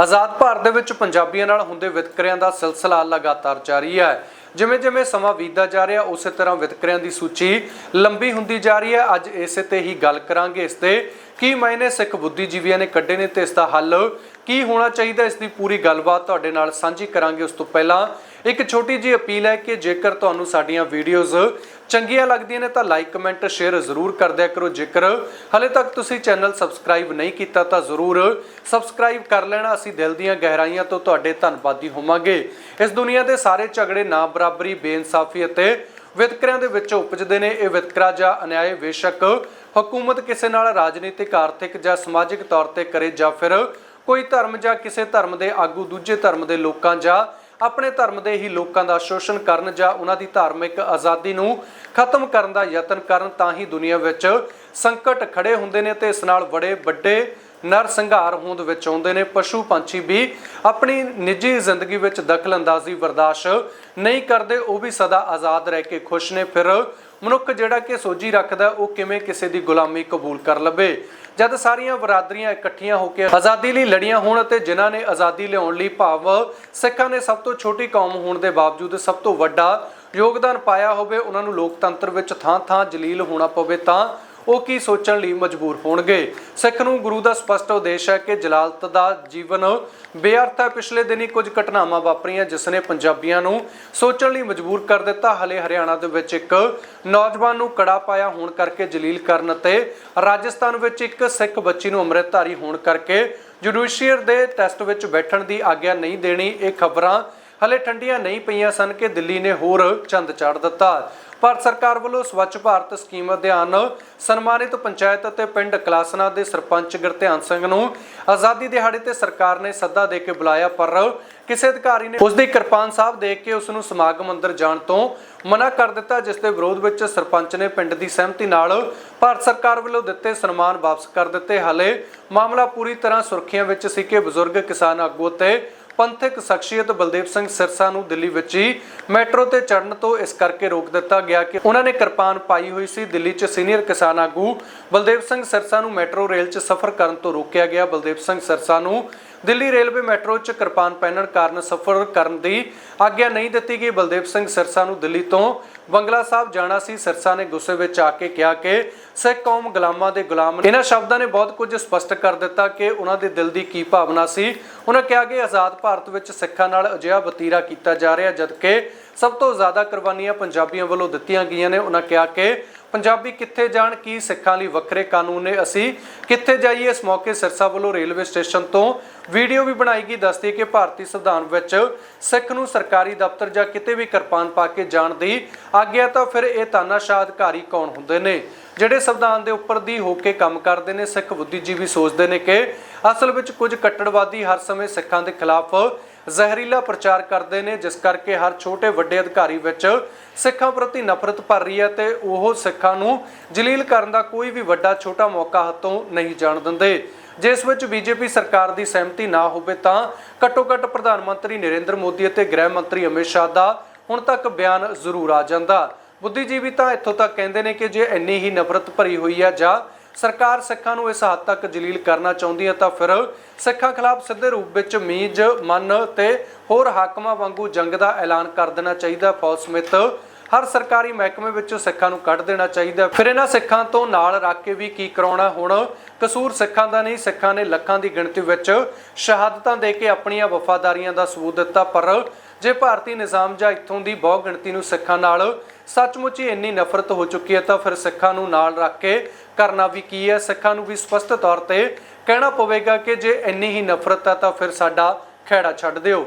ਆਜ਼ਾਦ ਭਾਰਤ ਦੇ ਵਿੱਚ ਪੰਜਾਬੀਆਂ ਨਾਲ ਹੁੰਦੇ ਵਿਤਕਰਿਆਂ ਦਾ ਸਿਲਸਿਲਾ ਲਗਾਤਾਰ ਜਾਰੀ ਹੈ। ਜਿਵੇਂ ਜਿਵੇਂ ਸਮਾਂ ਬੀਤਦਾ ਜਾ ਰਿਹਾ, ਉਸੇ ਤਰ੍ਹਾਂ ਵਿਤਕਰਿਆਂ ਦੀ ਸੂਚੀ ਲੰਬੀ ਹੁੰਦੀ ਜਾ ਰਹੀ ਹੈ। ਅੱਜ ਇਸੇ ਤੇ ਹੀ ਗੱਲ ਕਰਾਂਗੇ ਇਸ ਤੇ। ਕੀ ਮਾਇਨੇ ਸਿੱਖ ਬੁੱਧੀਜੀਵੀਆਂ ਨੇ ਕੱਢੇ ਨੇ ਤੇ ਇਸ ਦਾ ਹੱਲ ਕੀ ਹੋਣਾ ਚਾਹੀਦਾ? ਇਸ ਦੀ ਪੂਰੀ ਗੱਲਬਾਤ ਤੁਹਾਡੇ ਨਾਲ ਸਾਂਝੀ ਕਰਾਂਗੇ। ਉਸ ਤੋਂ ਪਹਿਲਾਂ ਇੱਕ ਛੋਟੀ ਜਿਹੀ ਅਪੀਲ ਹੈ ਕਿ ਜੇਕਰ ਤੁਹਾਨੂੰ ਸਾਡੀਆਂ ਵੀਡੀਓਜ਼ ਚੰਗੀਆਂ ਲੱਗਦੀਆਂ ਨੇ ਤਾਂ ਲਾਈਕ ਕਮੈਂਟ ਸ਼ੇਅਰ ਜ਼ਰੂਰ ਕਰ ਦਿਆ ਕਰੋ। ਜੇਕਰ ਹਲੇ ਤੱਕ ਤੁਸੀਂ ਚੈਨਲ ਸਬਸਕ੍ਰਾਈਬ ਨਹੀਂ ਕੀਤਾ ਤਾਂ ਜ਼ਰੂਰ ਸਬਸਕ੍ਰਾਈਬ ਕਰ ਲੈਣਾ। ਅਸੀਂ ਦਿਲ ਦੀਆਂ ਗਹਿਰਾਈਆਂ ਤੋਂ ਤੁਹਾਡੇ ਧੰਨਵਾਦੀ ਹੋਵਾਂਗੇ। ਇਸ ਦੁਨੀਆ ਦੇ ਸਾਰੇ ਝਗੜੇ ਨਾ ਬਰਾਬਰੀ ਬੇਇਨਸਾਫੀ ਅਤੇ ਵਿਤਕਰਿਆਂ ਦੇ ਵਿੱਚ ਉਪਜਦੇ ਨੇ। ਇਹ ਵਿਤਕਰਾ ਜਾਂ ਅਨਿਆਏ ਬੇਸ਼ੱਕ ਹਕੂਮਤ ਕਿਸੇ ਨਾਲ ਰਾਜਨੀਤਿਕ, ਆਰਥਿਕ ਜਾਂ ਸਮਾਜਿਕ ਤੌਰ ਤੇ ਕਰੇ ਜਾਂ ਫਿਰ ਕੋਈ ਧਰਮ ਜਾਂ ਕਿਸੇ ਧਰਮ ਦੇ ਆਗੂ, ਦੂਜੇ ਧਰਮ ਦੇ ਲੋਕਾਂ ਜਾਂ ਆਪਣੇ ਧਰਮ ਦੇ ਹੀ ਲੋਕਾਂ ਦਾ ਸ਼ੋਸ਼ਣ ਕਰਨ ਜਾਂ ਉਹਨਾਂ ਦੀ ਧਾਰਮਿਕ ਆਜ਼ਾਦੀ ਨੂੰ ਖਤਮ ਕਰਨ ਦਾ ਯਤਨ ਕਰਨ ਤਾਂ ਹੀ ਦੁਨੀਆ ਵਿੱਚ ਸੰਕਟ ਖੜੇ ਹੁੰਦੇ ਨੇ ਤੇ ਇਸ ਨਾਲ ਬੜੇ ਵੱਡੇ ਨਰ ਸੰਘਾਰ ਹੋਂਦ ਵਿੱਚ ਆਉਂਦੇ ਨੇ। ਪਸ਼ੂ ਪੰਛੀ ਵੀ ਆਪਣੀ ਨਿੱਜੀ ਜ਼ਿੰਦਗੀ ਵਿੱਚ ਦਖਲਅੰਦਾਜ਼ੀ ਬਰਦਾਸ਼ਤ ਨਹੀਂ ਕਰਦੇ, ਉਹ ਵੀ ਸਦਾ ਆਜ਼ਾਦ ਰਹਿ ਕੇ ਖੁਸ਼ ਨੇ। ਫਿਰ ਮਨੁੱਖ ਜਿਹੜਾ ਕਿ ਸੋਝੀ ਰੱਖਦਾ ਉਹ ਕਿਵੇਂ ਕਿਸੇ ਦੀ ਗੁਲਾਮੀ ਕਬੂਲ ਕਰ ਲਵੇ? ਜਦ ਸਾਰੀਆਂ ਬਰਾਦਰੀਆਂ ਇਕੱਠੀਆਂ ਹੋ ਕੇ ਆਜ਼ਾਦੀ ਲਈ ਲੜੀਆਂ ਹੋਣ ਅਤੇ ਜਿਨ੍ਹਾਂ ਨੇ ਆਜ਼ਾਦੀ ਲਿਆਉਣ ਲਈ ਭਾਵ, ਸਿੱਖਾਂ ਨੇ ਸਭ ਤੋਂ ਛੋਟੀ ਕੌਮ ਹੋਣ ਦੇ ਬਾਵਜੂਦ ਸਭ ਤੋਂ ਵੱਡਾ ਯੋਗਦਾਨ ਪਾਇਆ ਹੋਵੇ, ਉਹਨਾਂ ਨੂੰ ਲੋਕਤੰਤਰ ਵਿੱਚ ਥਾਂ-ਥਾਂ ਜਲੀਲ ਹੋਣਾ ਪਵੇ ਤਾਂ ਉਹ ਕੀ ਸੋਚਣ ਲਈ ਮਜਬੂਰ ਹੋਣਗੇ? ਸਿੱਖ ਨੂੰ ਗੁਰੂ ਦਾ ਸਪਸ਼ਟ ਉਦੇਸ਼ ਹੈ ਕਿ ਜਲਾਲਤ ਦਾ ਜੀਵਨ ਬੇਅਰਥ ਹੈ। ਪਿਛਲੇ ਦਿਨੀ ਕੁਝ ਘਟਨਾਵਾਂ ਵਾਪਰੀਆਂ, ਜਿਸ ਨੇ ਪੰਜਾਬੀਆਂ ਨੂੰ ਸੋਚਣ ਲਈ ਮਜਬੂਰ ਕਰ ਦਿੱਤਾ। ਹਲੇ ਹਰਿਆਣਾ ਦੇ ਵਿੱਚ ਇੱਕ ਨੌਜਵਾਨ ਨੂੰ ਕੜਾ ਪਾਇਆ ਹੋਣ ਕਰਕੇ ਜਲੀਲ ਕਰਨ ਅਤੇ ਰਾਜਸਥਾਨ ਵਿੱਚ ਇੱਕ ਸਿੱਖ ਬੱਚੀ ਨੂੰ ਅੰਮ੍ਰਿਤਧਾਰੀ ਹੋਣ ਕਰਕੇ ਜੁਡੀਸ਼ੀਅਰ ਦੇ ਟੈਸਟ ਵਿੱਚ ਬੈਠਣ ਦੀ ਆਗਿਆ ਨਹੀਂ ਦੇਣੀ। ਇਹ ਖਬਰਾਂ ਹਲੇ ਠੰਡੀਆਂ ਨਹੀਂ ਪਈਆਂ ਸਨ ਕਿ ਦਿੱਲੀ ਨੇ ਹੋਰ ਚੰਦ ਚਾੜ ਦਿੱਤਾ। ਭਾਰਤ ਸਰਕਾਰ ਵੱਲੋਂ ਸਵੱਛ ਭਾਰਤ ਸਕੀਮ ਅਧਿਐਨ ਸਨਮਾਨਿਤ ਪੰਚਾਇਤ ਅਤੇ ਪਿੰਡ ਕਲਾਸਨਾ ਦੇ ਸਰਪੰਚ ਗੁਰਧਿਆਨ ਸਿੰਘ ਨੂੰ ਆਜ਼ਾਦੀ ਦਿਹਾੜੇ ਤੇ ਸਰਕਾਰ ਨੇ ਸੱਦਾ ਦੇ ਕੇ ਬੁਲਾਇਆ, ਪਰ ਕਿਸੇ ਅਧਿਕਾਰੀ ਨੇ ਉਸ ਦੀ ਕਿਰਪਾਨ ਸਾਹਿਬ ਦੇਖ ਕੇ ਉਸ ਨੂੰ ਸਮਾਗਮ ਅੰਦਰ ਜਾਣ ਤੋਂ ਮਨਾ ਕਰ ਦਿੱਤਾ, ਜਿਸ ਦੇ ਵਿਰੋਧ ਵਿੱਚ ਸਰਪੰਚ ਨੇ ਪਿੰਡ ਦੀ ਸਹਿਮਤੀ ਨਾਲ ਭਾਰਤ ਸਰਕਾਰ ਵੱਲੋਂ ਦਿੱਤੇ ਸਨਮਾਨ ਵਾਪਸ ਕਰ ਦਿੱਤੇ। ਹਾਲੇ ਮਾਮਲਾ ਪੂਰੀ ਤਰ੍ਹਾਂ ਸੁਰਖੀਆਂ ਵਿੱਚ ਸੀ ਕਿ ਬਜ਼ੁਰਗ ਕਿਸਾਨ ਆਗੂ ਤੇ ਪੰਥਕ ਸ਼ਖਸੀਅਤ ਬਲਦੇਵ ਸਿੰਘ ਸਿਰਸਾ ਨੂੰ ਦਿੱਲੀ ਵਿੱਚ ਹੀ ਮੈਟਰੋ ਤੇ ਚੜਨ ਤੋਂ ਇਸ ਕਰਕੇ ਰੋਕ ਦਿੱਤਾ ਗਿਆ ਕਿ ਉਹਨਾਂ ਨੇ ਕਿਰਪਾਨ ਪਾਈ ਹੋਈ ਸੀ। ਦਿੱਲੀ 'ਚ ਸੀਨੀਅਰ ਕਿਸਾਨ ਆਗੂ ਬਲਦੇਵ ਸਿੰਘ ਸਿਰਸਾ ਨੂੰ ਮੈਟਰੋ ਰੇਲ 'ਚ ਸਫ਼ਰ ਕਰਨ ਤੋਂ ਰੋਕਿਆ ਗਿਆ। ਬਲਦੇਵ ਸਿੰਘ ਸਿਰਸਾ ਨੂੰ ਦਿੱਲੀ ਰੇਲਵੇ ਮੈਟਰੋ 'ਚ ਕਿਰਪਾਨ ਪਹਿਨਣ ਕਾਰਨ ਸਫ਼ਰ ਕਰਨ ਦੀ ਆਗਿਆ ਨਹੀਂ ਦਿੱਤੀ ਗਈ। ਬਲਦੇਵ ਸਿੰਘ ਸਿਰਸਾ ਨੂੰ ਦਿੱਲੀ ਤੋਂ ਬੰਗਲਾ ਸਾਹਿਬ ਜਾਣਾ ਸੀ। ਸਿਰਸਾ ਨੇ ਗੁੱਸੇ ਵਿੱਚ ਆ ਕੇ ਕਿਹਾ ਕਿ ਸਿੱਖ ਕੌਮ ਗੁਲਾਮਾਂ ਦੇ ਗੁਲਾਮ ਨੇ ਇਹਨਾਂ ਸ਼ਬਦਾਂ ਨੇ ਬਹੁਤ ਕੁਝ ਸਪਸ਼ਟ ਕਰ ਦਿੱਤਾ ਕਿ ਉਹਨਾਂ ਦੇ ਦਿਲ ਦੀ ਕੀ ਭਾਵਨਾ ਸੀ। ਉਹਨਾਂ ਕਿਹਾ ਕਿ ਆਜ਼ਾਦ ਭਾਰਤ ਵਿੱਚ ਸਿੱਖਾਂ ਨਾਲ ਅਜਿਹਾ ਵਤੀਰਾ ਕੀਤਾ ਜਾ ਰਿਹਾ, ਜਦਕਿ ਸਭ ਤੋਂ ਜ਼ਿਆਦਾ ਕੁਰਬਾਨੀਆਂ ਪੰਜਾਬੀਆਂ ਵੱਲੋਂ ਦਿੱਤੀਆਂ ਗਈਆਂ ਨੇ। ਉਹਨਾਂ ਕਿਹਾ ਕਿ ਪੰਜਾਬੀ ਕਿੱਥੇ ਜਾਣ, ਕੀ ਸਿੱਖਾਂ ਲਈ ਵੱਖਰੇ ਕਾਨੂੰਨ ਨੇ ਅਸੀਂ ਕਿੱਥੇ ਜਾਈਏ? ਇਸ ਮੌਕੇ ਸਿਰਸਾ ਵੱਲੋਂ ਰੇਲਵੇ ਸਟੇਸ਼ਨ ਤੋਂ ਵੀਡੀਓ ਵੀ ਬਣਾਈ ਗਈ, ਦੱਸਦੀ ਕਿ ਭਾਰਤੀ ਸੰਵਿਧਾਨ ਵਿੱਚ ਸਿੱਖ ਨੂੰ ਸਰਕਾਰੀ ਦਫ਼ਤਰ ਜਾਂ ਕਿਤੇ ਵੀ ਕਿਰਪਾਨ ਪਾ ਕੇ ਜਾਣ ਦੀ ਆਗਿਆ ਤਾਂ ਫਿਰ ਇਹ ਤਾਨਾਸ਼ਾਹ ਅਧਿਕਾਰੀ ਕੌਣ ਹੁੰਦੇ ਨੇ? ਜਿਹੜੇ ਸੰਵਿਧਾਨ ਦੇ ਉੱਪਰ ਦੀ ਹੋ ਕੇ ਕੰਮ ਕਰਦੇ ਨੇ, ਸਿੱਖ ਬੁੱਧੀਜੀਵੀ ਸੋਚਦੇ ਨੇ ਕਿ ਅਸਲ ਵਿੱਚ ਕੁਝ ਕੱਟੜਵਾਦੀ ਹਰ ਸਮੇਂ ਸਿੱਖਾਂ ਦੇ ਖਿਲਾਫ ਜ਼ਹਿਰੀਲਾ ਪ੍ਰਚਾਰ ਕਰਦੇ ਨੇ, ਜਿਸ ਕਰਕੇ ਹਰ ਛੋਟੇ ਵੱਡੇ ਅਧਿਕਾਰੀ ਵਿੱਚ ਸਿੱਖਾਂ ਪ੍ਰਤੀ ਨਫ਼ਰਤ ਭਰ ਰਹੀ ਹੈ ਤੇ ਉਹ ਸਿੱਖਾਂ ਨੂੰ ਜਲੀਲ ਕਰਨ ਦਾ ਕੋਈ ਵੀ ਵੱਡਾ ਛੋਟਾ ਮੌਕਾ ਹੱਥੋਂ ਨਹੀਂ ਜਾਣ ਦਿੰਦੇ। ਜਿਸ ਵਿੱਚ ਬੀਜੇਪੀ ਸਰਕਾਰ ਦੀ ਸਹਿਮਤੀ ਨਾ ਹੋਵੇ ਤਾਂ ਘੱਟੋ ਘੱਟ ਪ੍ਰਧਾਨ ਮੰਤਰੀ ਨਰਿੰਦਰ ਮੋਦੀ ਅਤੇ ਗ੍ਰਹਿ ਮੰਤਰੀ ਅਮਿਤ ਸ਼ਾਹ ਦਾ ਹੁਣ ਤੱਕ ਬਿਆਨ ਜ਼ਰੂਰ ਆ ਜਾਂਦਾ। ਬੁੱਧੀਜੀਵੀ ਤਾਂ ਇੱਥੋਂ ਤੱਕ ਕਹਿੰਦੇ ਨੇ ਕਿ ਜੇ ਇੰਨੀ ਹੀ ਨਫ਼ਰਤ ਭਰੀ ਹੋਈ ਹੈ ਜਾਂ ਸਰਕਾਰ ਸਿੱਖਾਂ ਨੂੰ ਇਸ ਹੱਦ ਤੱਕ ਜਲੀਲ ਕਰਨਾ ਚਾਹੁੰਦੀ ਹੈ ਤਾਂ ਫਿਰ ਸਿੱਖਾਂ ਖਿਲਾਫ ਸਿੱਧੇ ਰੂਪ ਵਿੱਚ ਮੀਜ, ਮਨ ਤੇ ਹੋਰ ਹਾਕਮਾਂ ਵਾਂਗੂ ਜੰਗ ਦਾ ਐਲਾਨ ਕਰ ਦੇਣਾ ਚਾਹੀਦਾ। ਫੌਜ ਸਮੇਤ ਹਰ ਸਰਕਾਰੀ ਮਹਿਕਮੇ ਵਿੱਚੋਂ ਸਿੱਖਾਂ ਨੂੰ ਕੱਢ ਦੇਣਾ ਚਾਹੀਦਾ। ਫਿਰ ਇਹਨਾਂ ਸਿੱਖਾਂ ਤੋਂ ਨਾਲ ਰੱਖ ਕੇ ਵੀ ਕੀ ਕਰਾਉਣਾ ਹੁਣ? ਕਸੂਰ ਸਿੱਖਾਂ ਦਾ ਨਹੀਂ, ਸਿੱਖਾਂ ਨੇ ਲੱਖਾਂ ਦੀ ਗਿਣਤੀ ਵਿੱਚ ਸ਼ਹਾਦਤਾਂ ਦੇ ਕੇ ਆਪਣੀਆਂ ਵਫਾਦਾਰੀਆਂ ਦਾ ਸਬੂਤ ਦਿੱਤਾ, ਪਰ ਜੇ ਭਾਰਤੀ ਨਿਜ਼ਾਮ ਜਾਂ ਇੱਥੋਂ ਦੀ ਬਹੁ ਗਿਣਤੀ ਨੂੰ ਸਿੱਖਾਂ ਨਾਲ ਸੱਚਮੁੱਚ ਹੀ ਇੰਨੀ ਨਫ਼ਰਤ ਹੋ ਚੁੱਕੀ ਹੈ, ਤਾਂ ਫਿਰ ਸਿੱਖਾਂ ਨੂੰ ਨਾਲ ਰੱਖ ਕੇ ਕਰਨਾ ਵੀ ਕੀ ਹੈ? ਸਿੱਖਾਂ ਨੂੰ ਵੀ ਸਪਸ਼ਟ ਤੌਰ ਤੇ ਕਹਿਣਾ ਪਵੇਗਾ ਕਿ ਜੇ ਇੰਨੀ ਹੀ ਨਫ਼ਰਤ ਹੈ, ਤਾਂ ਫਿਰ ਸਾਡਾ ਖਹਿੜਾ ਛੱਡ ਦਿਓ।